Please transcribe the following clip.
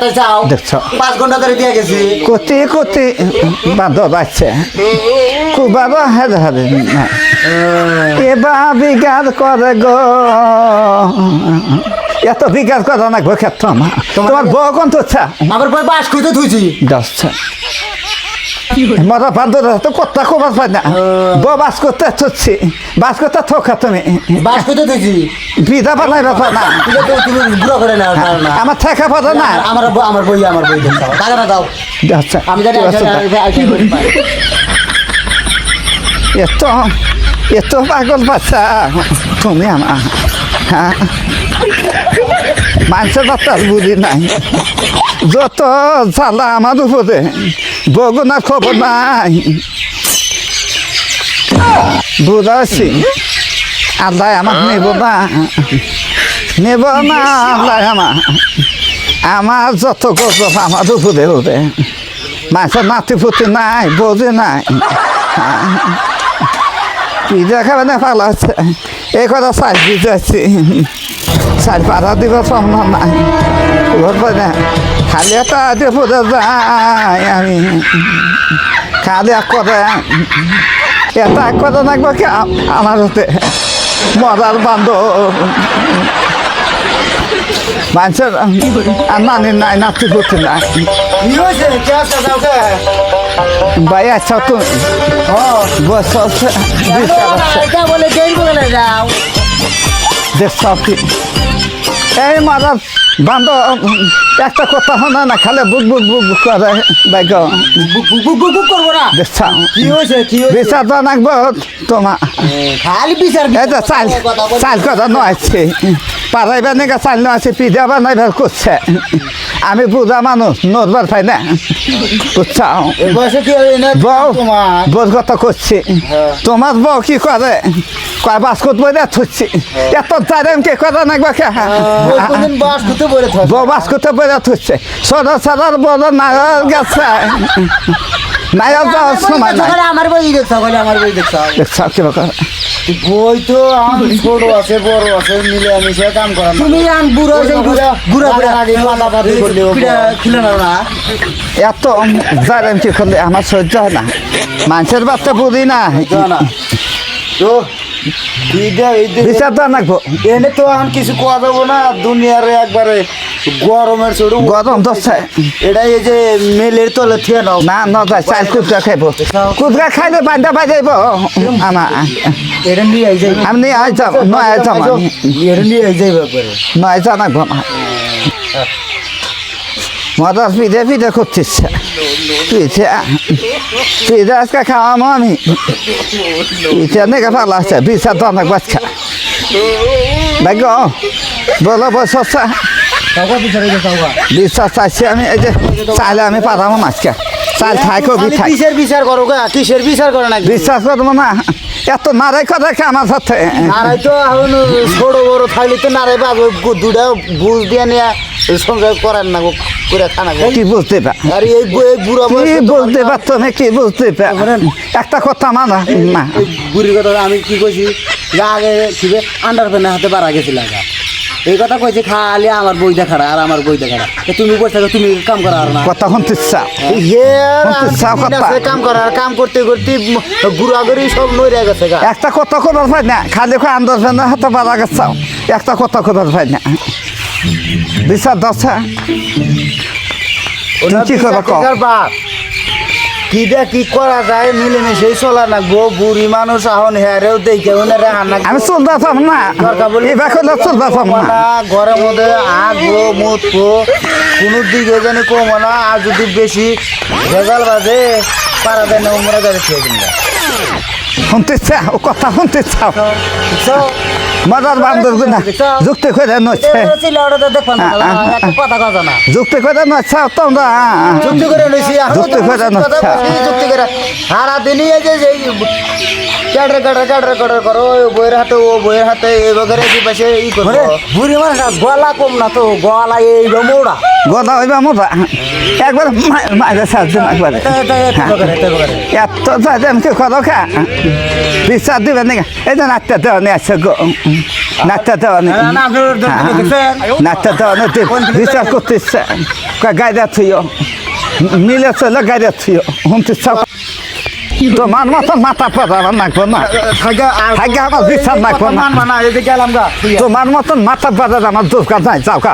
তাই চাও দেখছ। পাঁচ ঘণ্টা ধরে দিয়ে গেছি। কোটি কোটি বাঁধর আছে কুবারও হাজার হাজার না। এবার বিগার করে গো। এত বিগার কথা না গো ক্ষেত্র আমার। তোমার বউ কোন তো আমার বউ বাস থুইছি। দশটা মরা বাঁধর তো কথা কবার পাই না। বউ বাস করতে থচ্ছি বাস করতে থোকা তুমি। বাস থুইছি বিধা বানাই ব্যাপার না। তুমি বুড়ো করে আমার ঠেকা পাতা না। আমার ব- আমার বই আমার বই। দাও। আমি জানি পারি। এত এত পাগল বাচ্চা। তুমি আমার হ্যাঁ। মানুষের বাচ্চার বুঝি নাই। যত জ্বালা আমার উপরে বগুনার খবর নাই। বুঝাছি আল্লাহ আমার নেব না। নেব না, আল্লাহ আমার। আমার যত গজব আমার উপরে হবে। মাছের মাতি পুতি নাই, বোঝে নাই। পিজা খাবে না, ভালো আছে। এই কথা সাইজ দিতে আসছি সাইজ পাড়া দিব সম্ভব নাই বলব না, খালি একটা পড়ে যাই আমি। খালি এক করে এটা এক করে নাকবো কি আমার হতে মরার বান্ধব। মানুষের নানি নাই নাতি পুতি নাই। কি হয়েছে কে আসছে যাও কে ভাই তুমি বস আছে বিচার আছে এটা বলে দেরি বলে যাও। দেশাপি এই মারার বান্ধব একটা কথা শোনা না খালে বুক বুক বুক বুক করে। বাইক বুক বুক বুক করব না। দেখা কি হয়েছে কি হয়েছে? তো নাকবো তোমার খালি বিচার চাল চাল কথা নয়ছে পারাইবার নাকি চাল নয়ছে পিঠা বানাইবার করছে। আমি বুঝা মানুষ নদবার পাই না। বুঝছাও বউ বোধ কথা করছি। হ্যাঁ। তোমার বউ কি করে? কয় বাস্কট বইরা থুচ্ছি। এত জারেন কে করে নাকবা কে কোনদিন বাস খুঁজতে বলে থুচ্ছে? সদা সাদার বড় নাগর গেছে। নাগর যাওয়ার সময় নাই সকালে আমার বই দেখছ সকালে আমার বই দেখছ দেখছ কি ব্যাপার? বই তো আমি ছোট আছে বড় আছে মিলে আমি সে কাম করা তুমি আন বুড়ো সেই বুড়া বুড়া বুড়া। আগে পাতা পাতি করলে খিলে না না এত জারেন কি করলে? আমার সহ্য হয় না। মানুষের বাচ্চা বুঝি না। তো বিচার তো নাকবো। এনে তো এখন কিছু কোয়া যাব না দুনিয়ার একবারে গরমের ছোট গরম ধরছে এটা এই যে মেলের তলে থিয়ে নাও। না ন যায় চাল কুদরা খাইব। কুদরা খাইলে বান্ধা বাজাইব আমার এটা নিয়ে এই যাই আমি নিয়ে আই যাব নয় আই যাব। আমি এটা নিয়ে এই যাই একবারে। নয় আমার মদার পিঠে পিঠে করছিস পিঠে পিঠে আজকে খাওয়ামো আমি। পিঠে নাকি ভালো আছে বিচার তো অনেক বাচ্চা ভাগ্য বলো বসা বিচারে বিশ্বাস চাইছি আমি এই যে চাইলে আমি পাঠাবো মাছকে চাল খাই কবি কিসের বিচার করো গা? কিসের বিচার করে না বিশ্বাস করব না। এত নারাই কথা আমার সাথে? নারাই তো এখন ছোট বড় থাকলে তো নারাই পাবো দুটা বুঝ দিয়ে নিয়ে সংসার করেন না গো, করে খানা কি বুঝতে পার আর এই বু- এই বুড়া কি বয়সে পারতো না কি বুঝতে পার একটা কথা মানা। না বুড়ির কথা আমি কি কইছি? যে আগে আন্ডার হাতে বাড়া এই কথা কইছি খালি আমার বই দেখাড়া আর আমার বই দেখাড়া তুমি বসে থাকো, তুমি কাম করা আর না। কথা হের কত আর কাম করতে সব নইরে গেছে একটা কথা খবর পাই না খালি খা আন্দাজ পাই না হাতে বাড়া গেছে। একটা কথা না। দশা তুমি কি করবা কও? বিচার বাপ কি দে কি করা যায় মিলেমিশে চলা না গো বুড়ি মানুষ এখন হেরেও দেখে ওনারে হানা আমি চলতে পারব না এবার করলে চলতে পারব না ঘরের মধ্যে আগো মুতবো কোনো দিকে জানি কমো না আর যদি বেশি ভেজাল বাজে পারা দেয় না উমরা গাড়ি খেয়ে শুনতে ইচ্ছা ও কথা শুনতে ইচ্ছা মজার বান্ধব না যুক্তি করে নচ্ছে যুক্তি করে নচ্ছে তোমরা যুক্তি করে লইছি যুক্তি করে। যুক্তি করে। সারা দিনই এই যে ক্যাডরে ক্যাডরে ক্যাডরে ক্যাডরে করো ও বইয়ের হাতে ও বইয়ের হাতে এই বগরে কি পাশে ই করো বুড়ি মানে গলা কম না তো গলা এই মোড়া গদা হইবা মোটা একবার মায়ের সাহায্য একবারে এত যাই আমি কি করো খা বিচার দিবেন নাকি এই যে নাচতে দেওয়া নিয়ে আসছে গো নাচতে দেওয়া নেই না, না, হ্যাঁ। নাচতে দেওয়া নেই তাই? করতেছে গাইদা থুইও মিলে চলে গাইদা থুইও হুমতে চাও তোমার মতো মাথা পাতা নাকবো না থাকে আমার এই নাকবো না। না তোমার মতন মাথা পাতা আমার দোকান নাই যাও কা